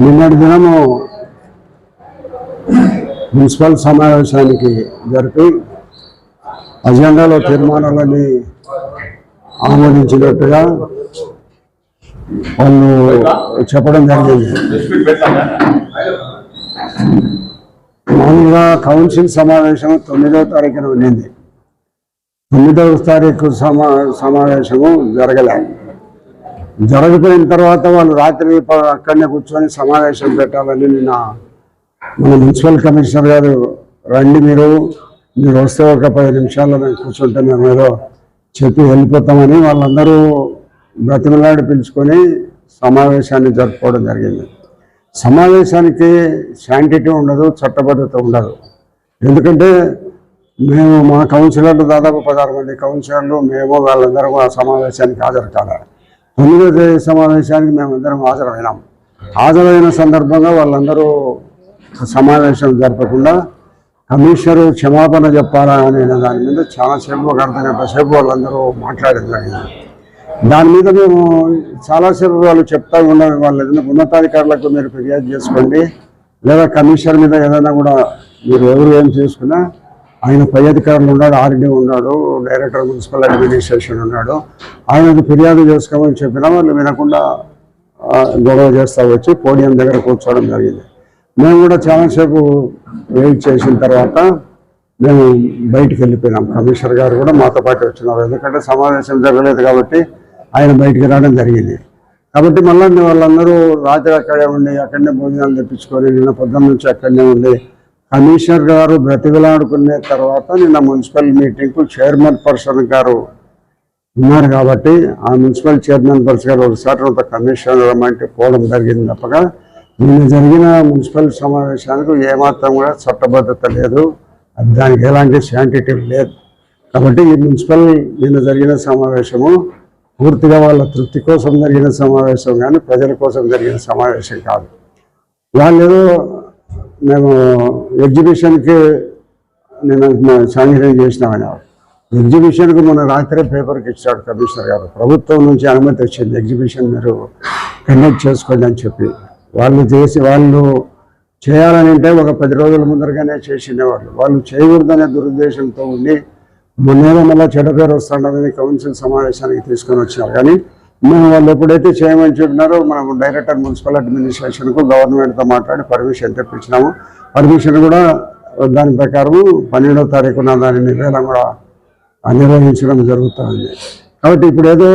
నిన్నటి దినము మున్సిపల్ సమావేశానికి జరిపి అజెండాలో తీర్మానాలని ఆమోదించినట్టుగా వాళ్ళు చెప్పడం జరిగింది. మామూలుగా కౌన్సిల్ సమావేశం తొమ్మిదవ తారీఖున ఉండింది. తొమ్మిదవ తారీఖు సమా సమావేశము జరగలేదు జరగపోయిన తర్వాత వాళ్ళు రాత్రి ప- అక్కడనే కూర్చొని సమావేశం పెట్టాలని నిన్న మన మున్సిపల్ కమిషనర్ గారు రండి మీరు. మీరు వస్తే ఒక పది నిమిషాల్లో మేము కూర్చుంటే మేము ఏదో చెప్పి వెళ్ళిపోతామని వాళ్ళందరూ బ్రతిమలాడి పిలుచుకొని సమావేశాన్ని జరుపుకోవడం జరిగింది. సమావేశానికి శాంటిటీ ఉండదు చట్టబద్ధత ఉండదు. ఎందుకంటే మేము మా కౌన్సిలర్లు దాదాపు పదహారు మంది కౌన్సిలర్లు మేము వాళ్ళందరూ ఆ సమావేశానికి హాజరు కాలేదు తొమ్మిదో తేదీ సమావేశానికి మేమందరం హాజరైనాం. హాజరైన సందర్భంగా వాళ్ళందరూ సమావేశం జరపకుండా కమిషనర్ క్షమాపణ చెప్పాలా అనే దాని మీద చాలాసేపు ఒక అర్ధ గంట సేపు వాళ్ళందరూ మాట్లాడడం జరిగింది. దాని మీద మేము చాలాసేపు వాళ్ళు చెప్తా ఉన్నాం వాళ్ళు ఏదైనా ఉన్నతాధికారులకు మీరు ఫిర్యాదు చేసుకోండి లేదా కమిషనర్ మీద ఏదైనా కూడా మీరు ఎవరు ఏం చేసుకున్నా ఆయన పై అధికారులు ఉన్నాడు ఆర్డీ ఉన్నాడు డైరెక్టర్ మున్సిపల్ అడ్మినిస్ట్రేషన్ ఉన్నాడు. ఆయనకు ఫిర్యాదు చేసుకోమని చెప్పినా వాళ్ళు వినకుండా గొడవ చేస్తా వచ్చి పోడియం దగ్గర కూర్చోవడం జరిగింది. మేము కూడా చాలాసేపు వెయిట్ చేసిన తర్వాత మేము బయటికి వెళ్ళిపోయినాం. కమిషనర్ గారు కూడా మాతో పాటు వచ్చినారు. ఎందుకంటే సమావేశం జరగలేదు కాబట్టి ఆయన బయటికి రావడం జరిగింది. కాబట్టి మళ్ళీ వాళ్ళందరూ రాత్రి అక్కడే ఉండి అక్కడనే భోజనాలు తెప్పించుకొని నిన్న పొద్దున్న నుంచి అక్కడనే ఉండి కమిషనర్ గారు బ్రతికలాడుకునే తర్వాత నిన్న మున్సిపల్ మీటింగ్కు చైర్మన్ పర్సన్ గారు ఉన్నారు కాబట్టి ఆ మున్సిపల్ చైర్మన్ పర్సన్ గారు ఒకసారి ఒక కమిషనర్ రమ్మంటే పోవడం జరిగింది తప్పగా నిన్న జరిగిన మున్సిపల్ సమావేశానికి ఏమాత్రం కూడా చట్టబద్ధత లేదు. దానికి ఎలాంటి శాంటిటీ లేదు. కాబట్టి ఈ మున్సిపల్ నిన్న జరిగిన సమావేశము పూర్తిగా వాళ్ళ తృప్తి కోసం జరిగిన సమావేశం కానీ ప్రజల కోసం జరిగిన సమావేశం కాదు. వాళ్ళు ఏదో మేము ఎగ్జిబిషన్కి నేను శాంక్షన్ చేసినామని ఎగ్జిబిషన్కి మొన్న రాత్రే పేపర్కి ఇచ్చాడు కమిషనర్ గారు. ప్రభుత్వం నుంచి అనుమతి వచ్చింది. ఎగ్జిబిషన్ మీరు కండక్ట్ చేసుకోండి అని చెప్పి. వాళ్ళు చేసి వాళ్ళు చేయాలని అంటే ఒక పది రోజుల ముందరగానే చేసిండేవాళ్ళు. వాళ్ళు చేయకూడదనే దురుద్దేశంతో ఉండి మొన్నేదో మళ్ళీ చెడ్డ పేరు వస్తుండదని కౌన్సిల్ సమావేశానికి తీసుకొని వచ్చినారు. కానీ మేము వాళ్ళు ఎప్పుడైతే చేయమని చెప్పినారో మనం డైరెక్టర్ మున్సిపల్ అడ్మినిస్ట్రేషన్కు గవర్నమెంట్తో మాట్లాడి పర్మిషన్ తెప్పించినాము. పర్మిషన్ కూడా దాని ప్రకారము పన్నెండో తారీఖున దాని నిర్ణయం కూడా నిర్వహించడం జరుగుతుంది. కాబట్టి ఇప్పుడు ఏదో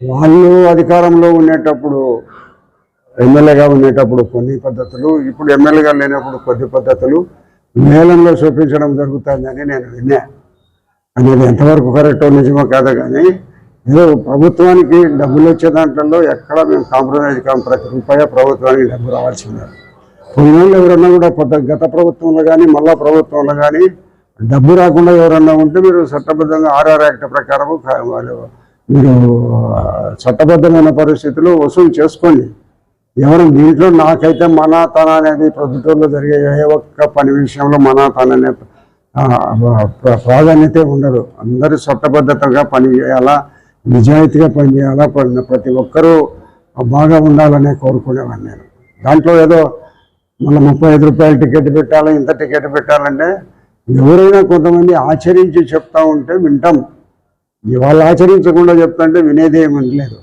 వాళ్ళు అధికారంలో ఉండేటప్పుడు ఎమ్మెల్యేగా ఉండేటప్పుడు కొన్ని పద్ధతులు ఇప్పుడు ఎమ్మెల్యేగా లేనప్పుడు కొద్ది పద్ధతులు మేళంలో చూపించడం జరుగుతుందని నేను విన్నా. అనేది ఎంతవరకు కరెక్టో నిజమో కాదు కానీ ఏదో ప్రభుత్వానికి డబ్బులు వచ్చే దాంట్లో ఎక్కడ మేము కాంప్రమైజ్ కాం ప్రతి రూపాయ ప్రభుత్వానికి డబ్బు రావాల్సిందే పోయిన ఎవరన్నా కూడా కొత్త గత ప్రభుత్వంలో కానీ మళ్ళా ప్రభుత్వంలో కానీ డబ్బు రాకుండా ఎవరన్నా ఉంటే మీరు చట్టబద్ధంగా ఆర్ఆర్ యాక్ట్ ప్రకారం మీరు చట్టబద్ధమైన పరిస్థితులు వసూలు చేసుకోండి. ఎవరు దీంట్లో నాకైతే మన తన అనేది ప్రభుత్వంలో జరిగే ఏ ఒక్క పని విషయంలో మన తన అనే ప్రాధాన్యత ఉండదు. అందరూ చట్టబద్ధతగా పని చేయాలా నిజాయితీగా పని చేయాలా ప్రతి ఒక్కరూ బాగా ఉండాలనే కోరుకునేవాడిని నేను. దాంట్లో ఏదో మళ్ళీ ముప్పై ఐదు రూపాయలు టికెట్ పెట్టాలి? ఇంత టికెట్ పెట్టాలంటే ఎవరైనా కొంతమంది ఆచరించి చెప్తా ఉంటే వింటాం. వాళ్ళు ఆచరించకుండా చెప్తుంటే వినేది ఏమి లేదు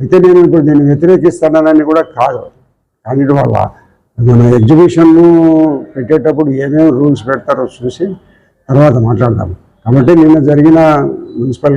అయితే నేను ఇప్పుడు దీన్ని వ్యతిరేకిస్తానని కూడా కాదు. కానీ వల్ల వాళ్ళ మన ఎగ్జిబిషన్ను పెట్టేటప్పుడు ఏమేమి రూల్స్ పెడతారో చూసి తర్వాత మాట్లాడదాం. కాబట్టి నిన్న జరిగిన మున్సిపల్